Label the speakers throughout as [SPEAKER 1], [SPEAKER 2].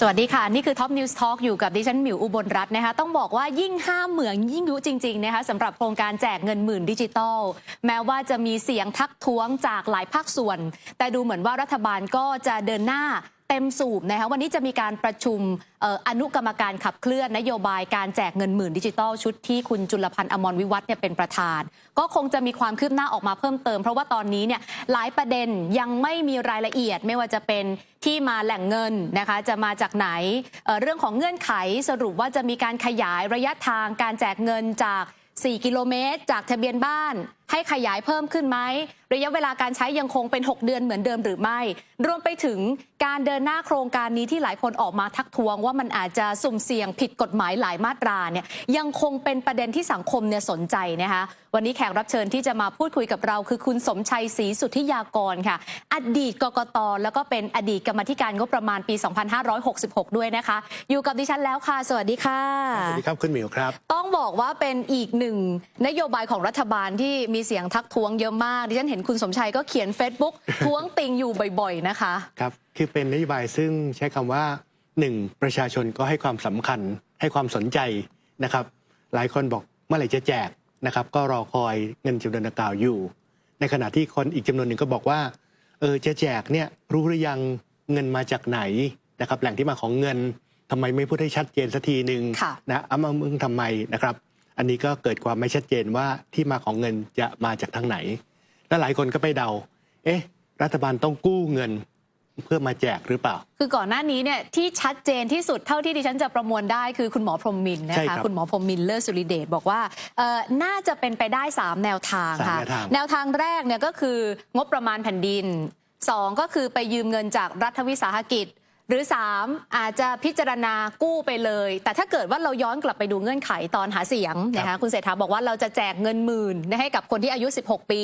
[SPEAKER 1] สวัสดีค่ะ นี่คือ Top News Talk อยู่กับดิฉันหมิวอุบลรัตน์นะคะต้องบอกว่ายิ่งห้ามเหมืองยิ่งยุจริง ๆ นะคะสำหรับโครงการแจกเงินหมื่นดิจิตอลแม้ว่าจะมีเสียงทักท้วงจากหลายภาคส่วน แต่ดูเหมือนว่ารัฐบาลก็จะเดินหน้า เต็มสูบนะคะวันนี้จะมีการประชุมอออนุกรรมการขับเคลื่อนนโยบายการแจกเงินหมื่นดิจิตอลชุดที่คุณจุลพันธ์อมรวิวัฒน์เนี่ยเป็นประธาน ก็คงจะมีความคืบหน้าออกมาเพิ่มเติม เพราะว่าตอนนี้เนี่ยหลายประเด็นยังไม่มีรายละเอียดไม่ว่าจะเป็นที่มาแหล่งเงินนะคะจะมาจากไหนเเรื่องของเงื่อนไขสรุปว่าจะมีการขยายระยะทางการแจกเงินจาก 4 กิโลเมตร จากทะเบียนบ้าน ให้ขยายเพิ่มขึ้นไหมระยะเวลาการใช้ยังคงเป็น 6 เดือนเหมือนเดิมหรือไม่ รวมไปถึงการเดินหน้าโครงการนี้ที่หลายคนออกมาทักท้วง ว่ามันอาจจะสุ่มเสี่ยงผิดกฎหมายหลายมาตราเนี่ยยังคงเป็นประเด็นที่สังคมเนี่ยสนใจนะคะวันนี้แขกรับเชิญที่จะมาพูดคุยกับเรา คือคุณสมชัยศรีสุทธิยากรค่ะ อดีตกกตแล้วก็เป็นอดีตกรรมาธิการงบประมาณปี 2566 ด้วยนะคะ อยู่กับดิฉันแล้วค่ะ สวัสดีค่ะ
[SPEAKER 2] สวัสดีครับคุณหมิวครับ
[SPEAKER 1] ต้องบอกว่าเป็นอีกหนึ่งนโยบายของรัฐบาลที่มีเสียงทักท้วงเยอะมาก ดิฉันเห็นคุณสมชัยก็เขียน Facebook ท้วงติงอยู่บ่อยๆ นะคะ
[SPEAKER 2] ครับ คือเป็นนโยบายซึ่งใช้คำว่าหนึ่งประชาชนก็ให้ความสำคัญ ให้ความสนใจนะครับ หลายคนบอกเมื่อไหร่จะแจกนะครับ ก็รอคอยเงินจำนวนดังกล่าวอยู่ ในขณะที่คนอีกจำนวนหนึ่งก็บอกว่าเออจะแจกเนี่ยรู้หรือยังเงินมาจากไหนนะครับ แหล่งที่มาของเงินทำไมไม่พูดให้ชัดเจนสักทีหนึ่ง
[SPEAKER 1] ค่ะ
[SPEAKER 2] นะเอามามึงทำไมนะครับ อันนี้ก็เกิดความไม่ชัดเจนว่าที่มาของเงินจะมาจากทางไหน และหลายคนก็ไปเดา เอ๊ะ รัฐบาลต้องกู้เงินเพื่อมาแจกหรือเปล่า
[SPEAKER 1] คือก่อนหน้านี้เนี่ยที่ชัดเจนที่สุดเท่าที่ดิฉันจะประมวลได้คือคุณหมอพรหมมินทร์นะ
[SPEAKER 2] ใช่
[SPEAKER 1] คะ
[SPEAKER 2] ครับ
[SPEAKER 1] คุณหมอพรหมมินทร์เลิศสุริเดชบอกว่าเอ่อน่าจะเป็นไปได้ 3 แนวทาง
[SPEAKER 2] สาม
[SPEAKER 1] ค่ะ
[SPEAKER 2] แนวทาง
[SPEAKER 1] แนวทางแรกเนี่ยก็คืองบประมาณแผ่นดิน 2 ก็คือไปยืมเงินจากรัฐวิสาหกิจ หรือ 3 อาจจะพิจารณากู้ไปเลย แต่ถ้าเกิดว่าเราย้อนกลับไปดูเงื่อนไขตอนหาเสียงนะคะคุณเศรษฐาบอกว่าเราจะแจกเงินหมื่นให้กับคนที่อายุ 16 ปี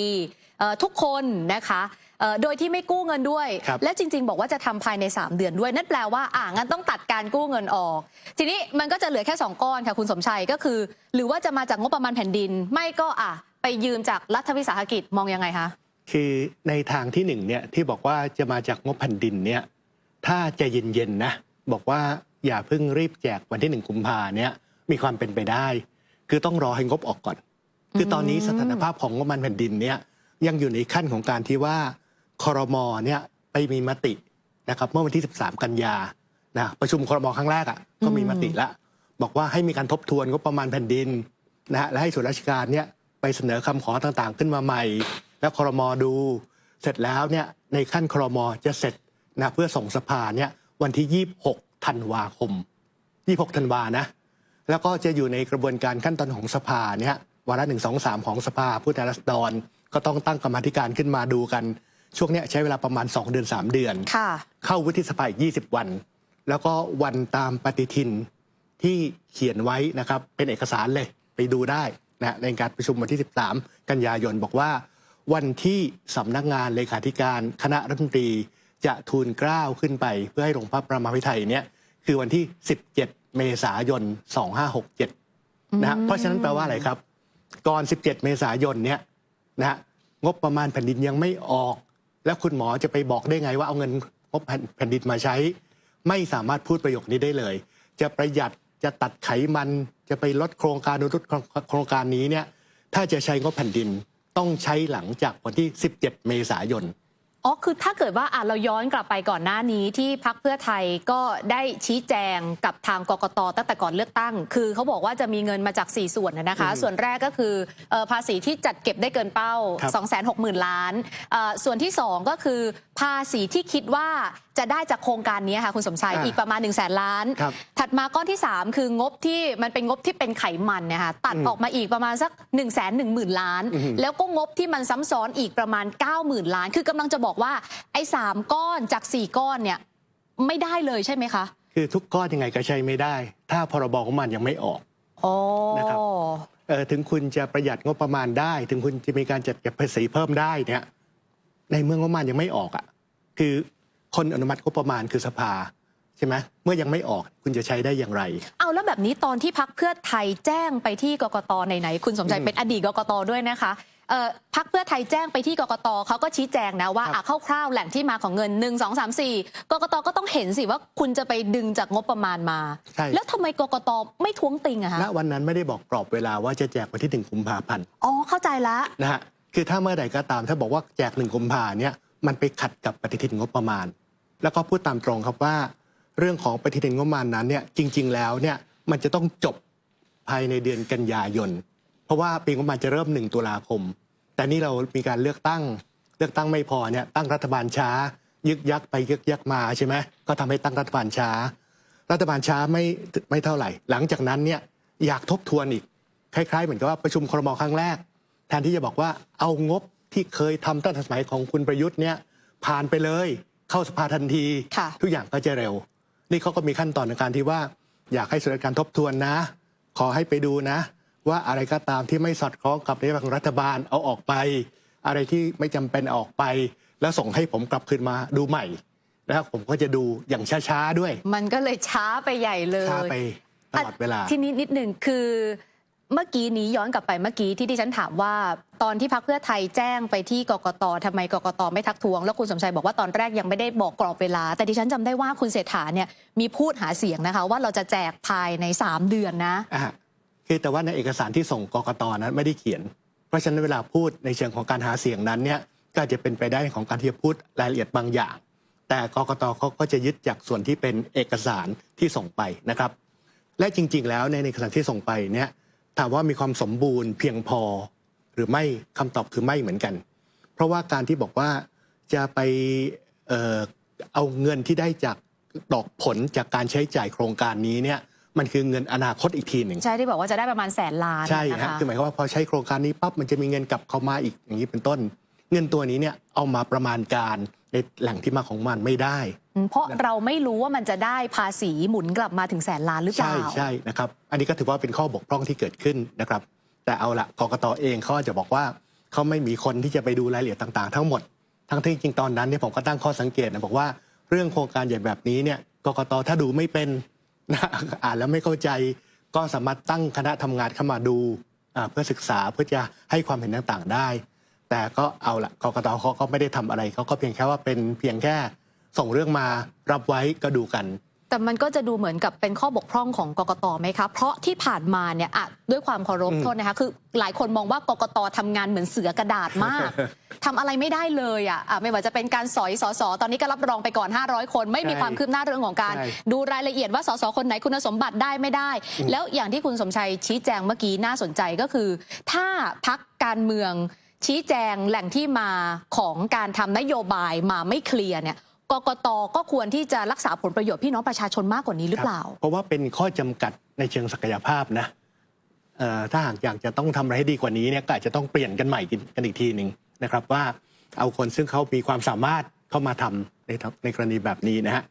[SPEAKER 1] เอ่อทุกคนนะคะเอ่อโดยที่ไม่กู้เงินด้วย
[SPEAKER 2] ครับ
[SPEAKER 1] และจริง ๆ บอกว่าจะทำภายใน 3 เดือนด้วย นั่นแปลว่าอ่างั้นต้องตัดการกู้เงินออก ทีนี้มันก็จะเหลือแค่ 2 ก้อนค่ะคุณสมชัยก็คือ หรือว่าจะมาจากงบประมาณแผ่นดิน ไม่ก็อะไปยืมจากรัฐวิสาหกิจมองยังไงคะ
[SPEAKER 2] คือในทางที่หนึ่งเนี่ยที่บอกว่าจะมาจากงบแผ่นดินเนี่ย ถ้าจะเย็นๆนะ บอกว่าอย่าเพิ่งรีบแจกวันที่หนึ่งกุมภาเนี่ยมีความเป็นไปได้ คือต้องรอให้งบออกก่อน คือตอนนี้สถานภาพของงบประมาณแผ่นดินเนี่ยยังอยู่ในขั้นของการที่ว่าคอรมอเนี่ยไปมีมตินะครับเมื่อวันที่ 13 กันยานะประชุมคอรมอครั้งแรกอะก็มีมติละ บอกว่าให้มีการทบทวนงบประมาณแผ่นดินนะฮะและให้ส่วนราชการเนี่ยไปเสนอคำขอต่างๆ ขึ้นมาใหม่ แล้วคอรมอดู เสร็จแล้วเนี่ยในขั้นคอรมอจะเสร็จ นะเพื่อส่งสภาเนี่ยวันที่ 26ธันวาคม 26ธันวานะแล้วก็จะอยู่ในกระบวนการขั้นตอนของสภาเนี่ยวาระหนึ่งสองสามของสภาผู้แทนราษฎรก็ต้องตั้งกรรมาธิการขึ้นมาดูกัน ช่วงเนี้ยใช้เวลาประมาณ 2 เดือน 3 เดือน
[SPEAKER 1] ค่ะ
[SPEAKER 2] เข้าวุฒิสภาอีก20 วัน แล้วก็วันตามปฏิทินที่เขียนไว้นะครับเป็นเอกสารเลยไปดูได้นะในการประชุมวันที่ 13 กันยายนบอกว่า วันที่สำนักงานเลขาธิการคณะรัฐมนตรี จะทูลเกล้าขึ้นไป เพื่อให้ลงพระประมาพิไทยเนี่ยคือวันที่ 17 เมษายน 2567 นะฮะเพราะฉะนั้นแปลว่าอะไรครับ ก่อน 17 เมษายนเนี่ยนะฮะงบประมาณแผ่นดินยังไม่ออก แล้วคุณหมอจะไปบอกได้ไงว่าเอาเงินงบแผ่นดินมาใช้ ไม่สามารถพูดประโยคนี้ได้เลย จะประหยัดจะตัดไขมันจะไปลดโครงการนุรุตโครงการนี้เนี่ยถ้าจะใช้งบแผ่นดินต้องใช้หลังจากวันที่ 17 เมษายน
[SPEAKER 1] อ๋อ คือถ้าเกิดว่าอะเราย้อนกลับไปก่อนหน้านี้ที่พักเพื่อไทยก็ได้ชี้แจงกับทางกกตตั้งแต่ก่อนเลือกตั้ง คือเขาบอกว่าจะมีเงินมาจาก 4 ส่วนนะนะคะ
[SPEAKER 2] อืม
[SPEAKER 1] ส่วนแรกก็คือเอ่อภาษีที่จัดเก็บได้เกินเป้า
[SPEAKER 2] ครับ
[SPEAKER 1] 260,000 ล้านเอ่อส่วนที่ 2 ก็คือภาษีที่คิดว่าจะได้จากโครงการนี้ค่ะคุณสมชัย
[SPEAKER 2] อ่า
[SPEAKER 1] อีกประมาณ1 0 0 0 0แสนล้าน
[SPEAKER 2] ครับ
[SPEAKER 1] ถัดมาก้อนที่ 3 คืองบที่มันเป็นงบที่เป็นไขมันเนะคะตัด
[SPEAKER 2] อืม
[SPEAKER 1] ออกมาอีกประมาณสัก1นึ่งแสนหนึ่งหมื่นล้าน
[SPEAKER 2] อือหือ
[SPEAKER 1] แล้วก็งบที่มันซ้ำซ้อนอีกประมาณ 90,000 ล้าน คือกำลังจะบอกว่าไอ้สามก้อนจาก4ก้อนเนี่ยไม่ได้เลยใช่ไหมคะ
[SPEAKER 2] คือทุกก้อนยังไงก็ใช้ไม่ได้ ถ้าพรบของมันยังไม่ออก
[SPEAKER 1] อ๋อ
[SPEAKER 2] นะครับเออถึงคุณจะประหยัดงบประมาณได้ ถึงคุณจะมีการจัดเก็บภาษีเพิ่มได้เนี่ยในเมื่องบประมาณยังไม่ออกอะคือคนอนุมัติงบประมาณคือสภาใช่ไหมเมื่อยังไม่ออกคุณจะใช้ได้อย่างไร
[SPEAKER 1] เอาแล้วแบบนี้ตอนที่พักเพื่อไทยแจ้งไปที่กกตไหนๆคุณสมชัย
[SPEAKER 2] อืม
[SPEAKER 1] เป็นอดีตกกตด้วยนะคะเอ่อ พักเพื่อไทยแจ้งไปที่กกตเขาก็ชี้แจงนะว่า
[SPEAKER 2] ครับ
[SPEAKER 1] อะคร่าวๆแหล่งที่มาของเงิน 1 2 3 4กกตก็ต้องเห็นสิว่าคุณจะไปดึงจากงบประมาณมา
[SPEAKER 2] ใช่
[SPEAKER 1] แล้วทำไมกกตไม่ท้วงติงอะคะ
[SPEAKER 2] ณวันนั้นไม่ได้บอกกรอบเวลาว่าจะแจกวันที่หนึ่งกุมภาพันธ์
[SPEAKER 1] อ๋อเข้าใจละ
[SPEAKER 2] นะฮะคือถ้าเมื่อใดก็ตามถ้าบอกว่าแจกหนึ่งกุมภาเนี่ยมันไปขัดกับปฏิทินงบประมาณ แล้วก็พูดตามตรงครับว่า เรื่องของปฏิทินงบประมาณนั้นเนี่ยจริง ๆ แล้วเนี่ยมันจะต้องจบภายในเดือนกันยายน เพราะว่าปีงบประมาณจะเริ่มหนึ่งตุลาคม แต่นี่เรามีการเลือกตั้ง เลือกตั้งไม่พอเนี่ยตั้งรัฐบาลช้า ยึกยักไปยึกยักมาใช่ไหมก็ทำให้ตั้งรัฐบาลช้า รัฐบาลช้าไม่ไม่เท่าไหร่ หลังจากนั้นเนี่ยอยากทบทวนอีกคล้าย ๆ เหมือนกับว่าประชุมครมครั้งแรก แทนที่จะบอกว่าเอางบที่เคยทำตั้งแต่สมัยของคุณประยุทธ์เนี่ยผ่านไปเลยเข้าสภาทันที
[SPEAKER 1] ค่ะ
[SPEAKER 2] ทุกอย่างก็จะเร็ว นี่เขาก็มีขั้นตอนในการที่ว่า อยากให้ส่วนราชการทบทวนนะ ขอให้ไปดูนะ ว่าอะไรก็ตามที่ไม่สอดคล้องกับนโยบายของรัฐบาลเอาออกไป อะไรที่ไม่จำเป็นเอาออกไป แล้วส่งให้ผมกลับคืนมาดูใหม่นะครับผมก็จะดูอย่างช้าๆด้วย
[SPEAKER 1] มันก็เลยช้าไปใหญ่เลย
[SPEAKER 2] ช้าไปตลอดเวลา
[SPEAKER 1] ทีนี้นิดหนึ่งคือเมื่อกี้นี้ย้อนกลับไปเมื่อกี้ที่ดิฉันถามว่า ตอนที่พักเพื่อไทยแจ้งไปที่กกตทำไมกกตไม่ทักท้วง แล้วคุณสมชัยบอกว่าตอนแรกยังไม่ได้บอกกรอบเวลา แต่ดิฉันจำได้ว่าคุณเศรษฐาเนี่ยมีพูดหาเสียงนะคะ ว่าเราจะแจกภายใน 3 เดือนนะ
[SPEAKER 2] อะ คือแต่ว่าในเอกสารที่ส่งกกตนั้นไม่ได้เขียน เพราะฉะนั้นเวลาพูดในเชิงของการหาเสียงนั้นเนี่ยก็จะเป็นไปได้ของการที่จะพูดรายละเอียดบางอย่าง แต่กกตเขาก็จะยึดจากส่วนที่เป็นเอกสารที่ส่งไปนะครับ และจริง ๆ แล้วในเอกสารที่ส่งไปเนี่ยถามว่ามีความสมบูรณ์เพียงพอ หรือไม่คำตอบคือไม่เหมือนกัน เพราะว่าการที่บอกว่าจะไปเอ่อเอาเงินที่ได้จากดอกผลจากการใช้จ่ายโครงการนี้เนี่ย มันคือเงินอนาคตอีกทีหนึ่ง
[SPEAKER 1] ใช่ที่บอกว่าจะได้ประมาณแสนล้าน
[SPEAKER 2] ใช่
[SPEAKER 1] นะ
[SPEAKER 2] ฮะ
[SPEAKER 1] คะ
[SPEAKER 2] คือหมายความว่าพอใช้โครงการนี้ปั๊บมันจะมีเงินกลับเข้ามาอีกอย่างนี้เป็นต้น เงินตัวนี้เนี่ยเอามาประมาณการในแหล่งที่มาของมันไม่ได้
[SPEAKER 1] อืมเพราะเราไม่รู้ว่ามันจะได้ภาษีหมุนกลับมาถึงแสนล้านหรือเป
[SPEAKER 2] ใช่
[SPEAKER 1] ล่า
[SPEAKER 2] ใช่นะครับ อันนี้ก็ถือว่าเป็นข้อบกพร่องที่เกิดขึ้นนะครับ แต่เอาละกกตเองเขาอาจจะบอกว่าเขาไม่มีคนที่จะไปดูรายละเอียดต่าง ๆ ทั้งหมด ทั้งที่จริงๆตอนนั้นเนี่ยผมก็ตั้งข้อสังเกตนะบอกว่าเรื่องโครงการใหญ่แบบนี้เนี่ยกกตถ้าดูไม่เป็นนะ อ่านแล้วไม่เข้าใจก็สามารถตั้งคณะทำงานเข้ามาดูเพื่อศึกษาเพื่อจะให้ความเห็นต่างๆได้ แต่ก็เอาละกรกตเขาก็ไม่ได้ทำอะไรเขาก็เพียงแค่ว่าเป็นเพียงแค่ส่งเรื่องมารับไว้ก็ดูกัน
[SPEAKER 1] แต่มันก็จะดูเหมือนกับเป็นข้อบกพร่องของกกตไหมคะเพราะที่ผ่านมาเนี่ยอะด้วยความเคารพ
[SPEAKER 2] อืม
[SPEAKER 1] โทษนะคะคือ หลายคนมองว่ากกตทำงานเหมือนเสือกระดาษมากทำอะไรไม่ได้เลยอะอะไม่ว่าจะเป็นการสอยสสตอนนี้ก็รับรองไปก่อน 500 คน ไม่มี
[SPEAKER 2] ใช่
[SPEAKER 1] ความคืบหน้าเรื่องของการ
[SPEAKER 2] ใช่
[SPEAKER 1] ดูรายละเอียดว่าสสคนไหนคุณสมบัติได้ไม่ได้ แล้วอย่างที่คุณสมชัยชี้แจงเมื่อกี้น่าสนใจก็คือ ถ้าพักการเมืองชี้แจงแหล่งที่มาของการทำนโยบายมาไม่เคลียร์เนี่ย กกตก็ควรที่จะรักษาผลประโยชน์พี่น้องประชาชนมากกว่านี้หรือเปล่า
[SPEAKER 2] เพราะว่าเป็นข้อจำกัดในเชิงศักยภาพนะถ้าหากอยากจะต้องทำอะไรให้ดีกว่านี้เนี่ยก็อาจจะต้องเปลี่ยนกันใหม่กันอีกทีหนึ่งนะครับว่าเอาคนซึ่งเขามีความสามารถเข้ามาทำในในกรณีแบบนี้นะฮะ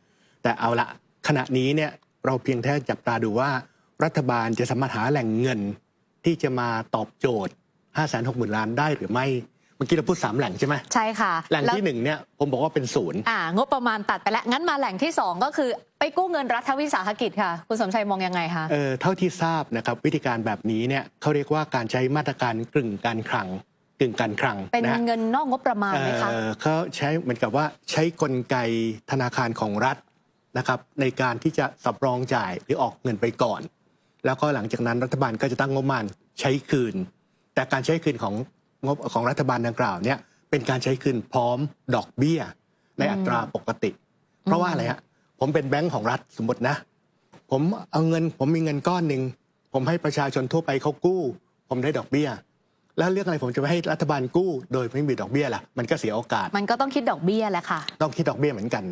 [SPEAKER 2] แต่เอาละขณะนี้เนี่ยเราเพียงแค่จับตาดูว่ารัฐบาลจะสามารถหาแหล่งเงินที่จะมาตอบโจทย์ 5 6 0 0 0 0 ล้านได้หรือไม่ มื่อกี้เราพูดสามแหล่งใช่ไหม
[SPEAKER 1] ใช่ค่ะ
[SPEAKER 2] แหล่ง
[SPEAKER 1] ล้ว
[SPEAKER 2] ที่หนึ่งเนี่ย ผมบอกว่าเป็นศูนย์
[SPEAKER 1] อ่างบประมาณตัดไปแล้ว งั้นมาแหล่งที่ 2 ก็คือไปกู้เงินรัฐวิสาหกิจค่ะ คุณสมชัยมองยังไงคะ
[SPEAKER 2] เอ่อเท่าที่ทราบนะครับวิธีการแบบนี้เนี่ยเขาเรียกว่าการใช้มาตรการกึ่งการคลังกึ่งการคลัง
[SPEAKER 1] เป็น
[SPEAKER 2] นะฮะ
[SPEAKER 1] เงินนอกงบประมาณไหมคะ
[SPEAKER 2] เอ่อเขาใช้เหมือนกับว่าใช้กลไกธนาคารของรัฐนะครับในการที่จะสำรองจ่ายหรือออกเงินไปก่อน แล้วก็หลังจากนั้นรัฐบาลก็จะตั้งงบประมาณใช้คืน แต่การใช้คืนของ งบของรัฐบาลดังกล่าวเนี่ยเป็นการใช้คืนพร้อมดอกเบี้ย ในอัตราปกติ เพราะว่าอะไรฮะผมเป็นแบงก์ของรัฐสมมตินะ ผมเอาเงินผมมีเงินก้อนหนึ่งผมให้ประชาชนทั่วไปเขากู้ ผมได้ดอกเบี้ย แล้วเรื่องอะไรผมจะไม่ให้รัฐบาลกู้ โดยไม่มีดอกเบี้ยล่ะมันก็เสียโอกาส
[SPEAKER 1] มันก็ต้องคิดดอกเบี้ยแหละค่ะ
[SPEAKER 2] ต้องคิดดอกเบี้ยเหมือนกัน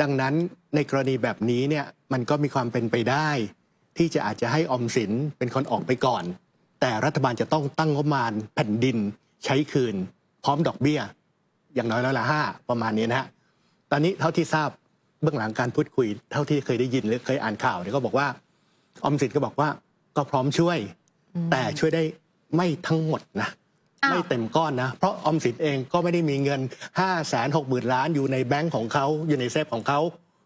[SPEAKER 2] ดังนั้นในกรณีแบบนี้เนี่ยมันก็มีความเป็นไปได้ ที่จะอาจจะให้ออมสินเป็นคนออกไปก่อน แต่รัฐบาลจะต้องตั้งงบประมาณแผ่นดิน ใช้คืน พร้อมดอกเบี้ย อย่างน้อยแล้วละห้าประมาณนี้นะฮะตอนนี้เท่าที่ทราบเบื้องหลังการพูดคุย เท่าที่เคยได้ยินหรือเคยอ่านข่าวเนี่ยก็บอกว่าออมสินก็บอกว่าก็พร้อมช่วย แต่ช่วยได้ไม่ทั้งหมดนะ
[SPEAKER 1] อ้าว
[SPEAKER 2] ไม่เต็มก้อนนะ เพราะออมสินเองก็ไม่ได้มีเงิน 5 6 0 0 0 0ล้านอยู่ในแบงก์ของเขาอยู่ในเซฟของเขา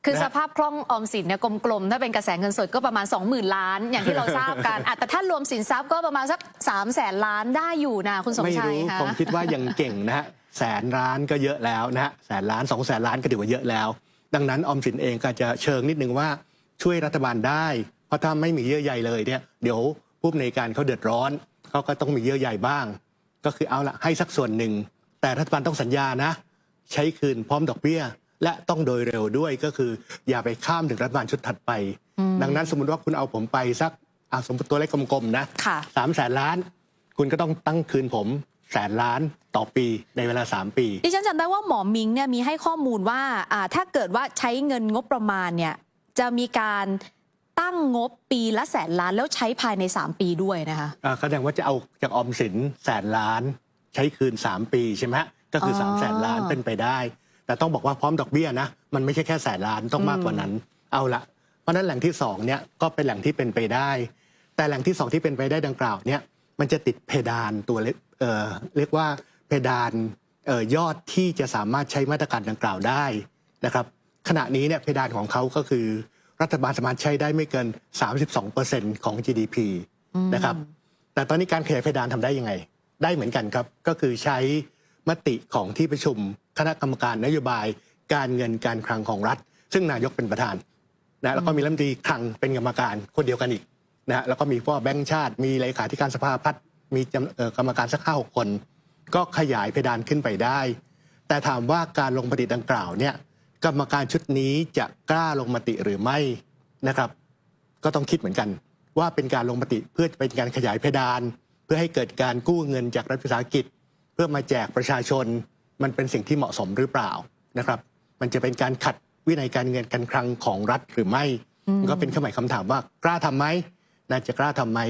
[SPEAKER 1] คือ
[SPEAKER 2] นะ
[SPEAKER 1] ส
[SPEAKER 2] ฮะ
[SPEAKER 1] ภาพคล่องออมสินเนี่ยกลมๆ ถ้าเป็นกระแสเงินสดก็ประมาณ 20,000 ล้าน อย่างที่เราทราบกันอะแต่ถ้ารวมสินทรัพย์ก็ประมาณสัก3 0 0แสนล้านได้อยู่นะคุณสม
[SPEAKER 2] ไม่
[SPEAKER 1] ชัย
[SPEAKER 2] รู้
[SPEAKER 1] คะ
[SPEAKER 2] ผมคิดว่ายังเก่งนะฮะแสนล้านก็เยอะแล้วนะฮะแสนล้านสองแสนล้านก็ถือว่าเยอะแล้ว ดังนั้นออมสินเองก็จะเชิงนิดนึงว่าช่วยรัฐบาลได้ เพราะถ้าไม่มีเยื่อใยเลยเนี่ยเดี๋ยวผู้อำนวยการเขาเดือดร้อนเขาก็ต้องมีเยื่อใยบ้าง ก็คือเอาละให้สักส่วนหนึ่งแต่รัฐบาลต้องสัญญานะ ใช้คืนพร้อมดอกเบี้ย และต้องโดยเร็วด้วยก็คือ อย่าไปข้ามถึงรัฐบาลชุดถัดไป ดังนั้นสมมติว่าคุณเอาผมไปสักอะสมมติตัวเลขกลมๆนะ
[SPEAKER 1] ค่ะ
[SPEAKER 2] สามแสนล้าน คุณก็ต้องตั้งคืนผมแสนล้านต่อปีในเวลา 3 ปี
[SPEAKER 1] ดิฉันจำได้ว่าหมอมิงเนี่ยมีให้ข้อมูลว่าอ่าถ้าเกิดว่าใช้เงินงบประมาณเนี่ยจะมีการตั้งงบปีละแสนล้านแล้วใช้ภายใน 3 ปีด้วยนะคะ
[SPEAKER 2] อ่าแสดงว่าจะเอาจากออมสินแสนล้าน ใช้คืน 3 ปีใช่ไหมฮะก็คือ
[SPEAKER 1] อ๋อ
[SPEAKER 2] 3แสนล้านเป็นไปได้ แต่ต้องบอกว่าพร้อมดอกเบี้ยนะมันไม่ใช่แค่แสนล้านต้องมากกว่านั้น เอาละเพราะฉะนั้นแหล่งที่2เนี่ยก็เป็นแหล่งที่เป็นไปได้ แต่แหล่งที่ 2 ที่เป็นไปได้ดังกล่าวเนี่ยมันจะติดเพดานตัวเล็กเอ่อเรียกว่าเพดานเอ่อยอดที่จะสามารถใช้มาตรการดังกล่าวได้นะครับขณะนี้เนี่ยเพดานของเขาก็คือรัฐบาลสามารถใช้ได้ไม่เกิน 32%ของ GDP นะครับแต่ตอนนี้การขยายเพดานทำได้ยังไง ได้เหมือนกันครับก็คือใช้ มติของที่ประชุมคณะกรรมการนโยบาย การเงินการคลังของรัฐ ซึ่งนายกเป็นประธานนะแล้วก็มีรัฐมนตรีคลังเป็นกรรมการคนเดียวกันอีกนะฮะแล้วก็มีพวกแบงก์ชาติ มีเลขาธิการสภาพัฒน์มีกรรมการสักห้าหกคน ก็ขยายเพดานขึ้นไปได้ แต่ถามว่าการลงมติดังกล่าวเนี่ยกรรมการชุดนี้จะกล้าลงมติหรือไม่นะครับ ก็ต้องคิดเหมือนกัน ว่าเป็นการลงมติเพื่อเป็นการขยายเพดาน เพื่อให้เกิดการกู้เงินจากรัฐวิสาหกิจ พื่อมาแจกประชาชน มันเป็นสิ่งที่เหมาะสมหรือเปล่านะครับ มันจะเป็นการขัดวินัยการเงินการคลังของรัฐหรือไม่มันก็เป็นเครื่องหมายคำถามว่ากล้าทำไหมน่าจะกล้าทำไหม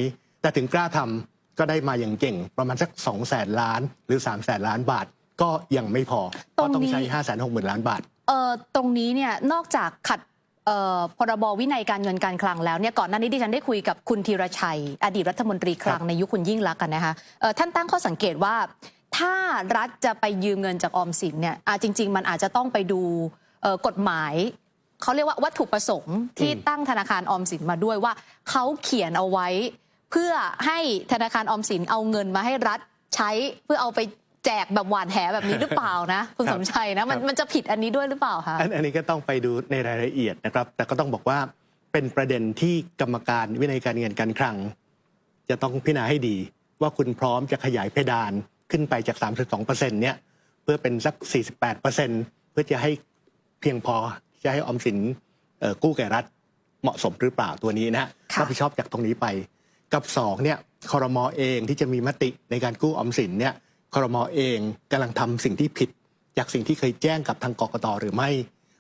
[SPEAKER 2] แต่ถึงกล้าทำก็ได้มาอย่างเก่งประมาณสัก2 0 0แสนล้านหรือ 3 0 0แสนล้านบาทก็ยังไม่พอเพราะต้องใช้5 6 0 0 0 0ล้านบาท
[SPEAKER 1] เอ่อตรงนี้เนี่ยนอกจากขัดเอ่อพรบวินัยการเงินการคลังแล้วเนี่ยก่อนหน้านี้ดิฉันได้คุยกับคุณธีรชัย อดีตรัฐมนตรีคลังในยุคคุณยิ่งรักษณ์กันนะคะเอ่อท่านตั้งข้อสังเกตว่า ถ้ารัฐจะไปยืมเงินจากออมสินเนี่ยอะจริง ๆ มันอาจจะต้องไปดูเอ่อกฎหมายเขาเรียกว่าวัตถุประสงค์ที่
[SPEAKER 2] อืม
[SPEAKER 1] ตั้งธนาคารออมสินมาด้วยว่าเขาเขียนเอาไว้ เพื่อให้ธนาคารออมสินเอาเงินมาให้รัฐใช้เพื่อเอาไปแจกแบบหวานแหแบบนี้หรือเปล่านะ คุณ
[SPEAKER 2] ครั
[SPEAKER 1] ส
[SPEAKER 2] บ
[SPEAKER 1] มชัยนะมัน
[SPEAKER 2] ครับ
[SPEAKER 1] มันจะผิดอันนี้ด้วยหรือเปล่าคะ
[SPEAKER 2] อันอันนี้ก็ต้องไปดูในรายละเอียดนะครับ แต่ก็ต้องบอกว่าเป็นประเด็นที่กรรมการวินัยการเงินการคลัง จะต้องพิจารณาให้ดีว่าคุณพร้อมจะขยายเพดาน ขึ้นไปจาก 32%เนี่ยเพื่อเป็นสัก 48%เพื่อจะให้เพียงพอจะให้ออมสินเอ่อกู้แก่รัฐเหมาะสมหรือเปล่าตัวนี้นะฮะ
[SPEAKER 1] ค่ะ
[SPEAKER 2] รับผิดชอบจากตรงนี้ไป กับสองเนี่ยคอรมอเองที่จะมีมติในการกู้ออมสินเนี่ยคอรมอเองกำลังทำสิ่งที่ผิด จากสิ่งที่เคยแจ้งกับทางกกตหรือไม่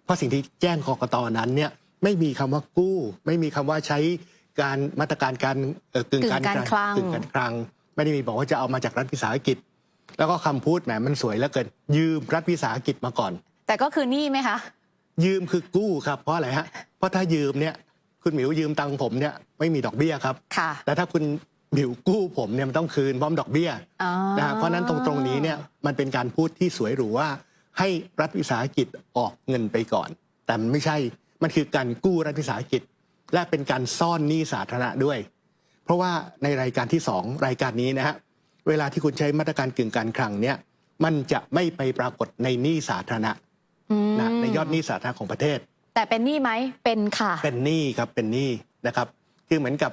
[SPEAKER 2] เพราะสิ่งที่แจ้งกกตนั้นเนี่ยไม่มีคำว่ากู้ ไม่มีคำว่าใช้การมาตรการการเอ่อกึ่งการ
[SPEAKER 1] กึ่งการคลัง
[SPEAKER 2] กึ่งการคลังไม่ได้มีบอกว่าจะเอามาจากรัฐวิสาหกิจ แล้วก็คำพูดแหมมันสวยแล้วเกินยืมรัฐวิสาหกิจมาก่อน
[SPEAKER 1] แต่ก็คือหนี่ไหมคะ
[SPEAKER 2] ยืมคือกู้ครับเพราะอะไรฮะเพราะถ้ายืมเนี่ยคุณหมิวยืมตังค์ผมเนี่ยไม่มีดอกเบี้ยครับ
[SPEAKER 1] ค่ะ
[SPEAKER 2] แต่ถ้าคุณหมิวกู้ผมเนี่ยมันต้องคืนพร้อมดอกเบี้ย
[SPEAKER 1] อ๋อ
[SPEAKER 2] นะฮะเพราะฉะนั้นตรงตรงนี้เนี่ยมันเป็นการพูดที่สวยหรูว่า ให้รัฐวิสาหกิจออกเงินไปก่อน แต่มันไม่ใช่มันคือการกู้รัฐวิสาหกิจ และเป็นการซ่อนหนี้สาธารณะด้วย เพราะว่าในรายการที่สองรายการนี้นะฮะ เวลาที่คุณใช้มาตรการกึ่งการคลังเนี่ยมันจะไม่ไปปรากฏในหนี้สาธารณะ
[SPEAKER 1] อืม
[SPEAKER 2] นะในยอดหนี้สาธารณะของประเทศ
[SPEAKER 1] แต่เป็นหนี้ไหมเป็นค่ะ
[SPEAKER 2] เป็นหนี้ครับเป็นหนี้นะครับ คือเหมือนกับ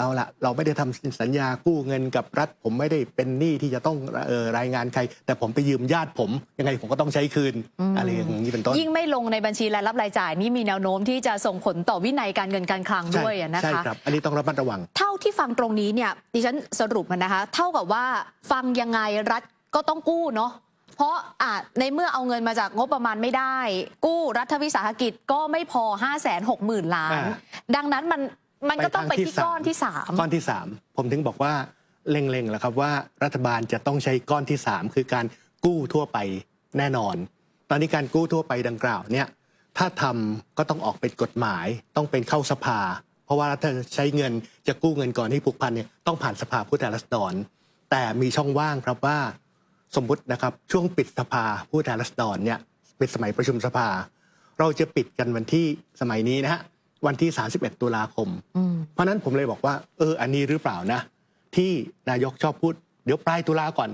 [SPEAKER 2] เออเอาละเราไม่ได้ทำสัญญากู้เงินกับรัฐ ผมไม่ได้เป็นหนี้ที่จะต้องเออรายงานใคร แต่ผมไปยืมญาติผม ยังไงผมก็ต้องใช้คืน
[SPEAKER 1] อืม
[SPEAKER 2] อะไรอย่างนี้เป็นต้น
[SPEAKER 1] ยิ่งไม่ลงในบัญชีรายรับรายจ่ายนี่มีแนวโน้มที่จะส่งผลต่อวินัยการเงินการคลัง
[SPEAKER 2] ใช่
[SPEAKER 1] ด้วยอะนะ
[SPEAKER 2] ใช่
[SPEAKER 1] คะ
[SPEAKER 2] ครับ อันนี้ต้องระมัดระวัง
[SPEAKER 1] เท่าที่ฟังตรงนี้เนี่ยดิฉันสรุปมันนะคะ เท่ากับว่าฟังยังไงรัฐก็ต้องกู้เนาะเพราะอาจในเมื่อเอาเงินมาจากงบประมาณไม่ได้ กู้รัฐวิสาหกิจก็ไม่พอ 5 6 0 0 0 0 ล้าน
[SPEAKER 2] อ่า
[SPEAKER 1] ดังนั้นมัน มันก็ต้องไปที่ก้อนที่สาม
[SPEAKER 2] ก้อนที่3ผมถึงบอกว่าเล็งๆแหละครับว่ารัฐบาลจะต้องใช้ก้อนที่3คือการกู้ทั่วไปแน่นอน ตอนนี้การกู้ทั่วไปดังกล่าวเนี่ยถ้าทำก็ต้องออกเป็นกฎหมาย ต้องเป็นเข้าสภา เพราะว่าถ้าใช้เงินจะกู้เงินก่อนให้ผูกพันเนี่ยต้องผ่านสภาผู้แทนราษฎร แต่มีช่องว่างครับว่า สมมุตินะครับช่วงปิดสภาผู้แทนราษฎรเนี่ยปิดสมัยประชุมสภา เราจะปิดกันวันที่สมัยนี้นะฮะ วันที่ 31 ตุลาคม
[SPEAKER 1] อืม
[SPEAKER 2] เพราะฉะนั้นผมเลยบอกว่า เออ อันนี้หรือเปล่านะ ที่นายกชอบพูด เดี๋ยวปลายตุลาก่อน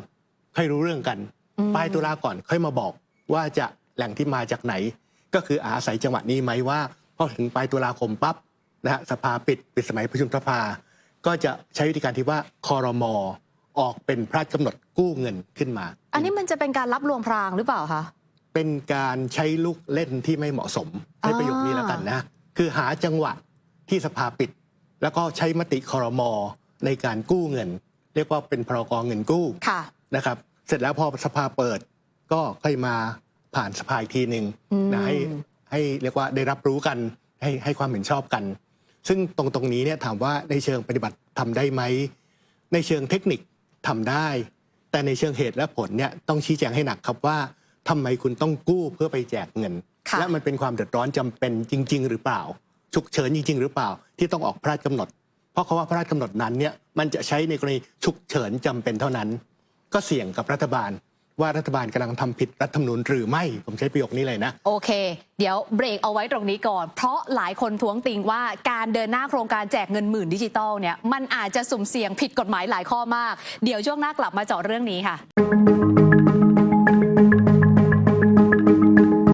[SPEAKER 2] ค่อยรู้เรื่องกัน
[SPEAKER 1] อืม
[SPEAKER 2] ปลายตุลาก่อนค่อยมาบอกว่าจะแหล่งที่มาจากไหน ก็คืออาศัยจังหวะนี้ไหมว่าพอถึงปลายตุลาคมปั๊บนะฮะสภาปิดปิดสมัยประชุมสภา ก็จะใช้วิธีการที่ว่าคอรมอออกเป็นพระราชกำหนดกู้เงินขึ้นมา
[SPEAKER 1] อันนี้มันจะเป็นการรับลวงพรางหรือเปล่าคะ
[SPEAKER 2] เป็นการใช้ลูกเล่นที่ไม่เหมาะสมใช้ประโยคนี้แล้วกันนะ คือหาจังหวะที่สภาปิด แล้วก็ใช้มติคอรมอในการกู้เงิน เรียกว่าเป็นพรกเงินกู้
[SPEAKER 1] ค่ะ
[SPEAKER 2] นะครับ เสร็จแล้วพอสภาเปิด ก็ค่อยมาผ่านสภาอีกทีหนึ่ง
[SPEAKER 1] อืม
[SPEAKER 2] นะให้ให้เรียกว่าได้รับรู้กันให้ให้ความเห็นชอบกัน ซึ่งตรงตรงนี้เนี่ยถามว่าในเชิงปฏิบัติทำได้ไหมในเชิงเทคนิคทำได้ แต่ในเชิงเหตุและผลเนี่ยต้องชี้แจงให้หนักครับว่า ทำไมคุณต้องกู้เพื่อไปแจกเงิน
[SPEAKER 1] ค่ะ
[SPEAKER 2] และมันเป็นความเดือดร้อนจำเป็นจริง ๆ หรือเปล่า ฉุกเฉินจริง ๆ หรือเปล่า ที่ต้องออกพระราชกำหนด เพราะคาว่าพระราชกำหนดนั้นเนี่ยมันจะใช้ในกรณีฉุกเฉินจำเป็นเท่านั้น ก็เสี่ยงกับรัฐบาลว่ารัฐบาลกำลังทำผิดรัฐธรรมนูญหรือไม่ ผมใช้ประโยคนี้เลยนะ
[SPEAKER 1] โอเค เดี๋ยวเบรกเอาไว้ตรงนี้ก่อน เพราะหลายคนท้วงติงว่าการเดินหน้าโครงการแจกเงินหมื่นดิจิตอลเนี่ยมันอาจจะสุ่มเสี่ยงผิดกฎหมายหลายข้อมาก เดี๋ยวช่วงหน้ากลับมาเจาะเรื่องนี้ค่ะ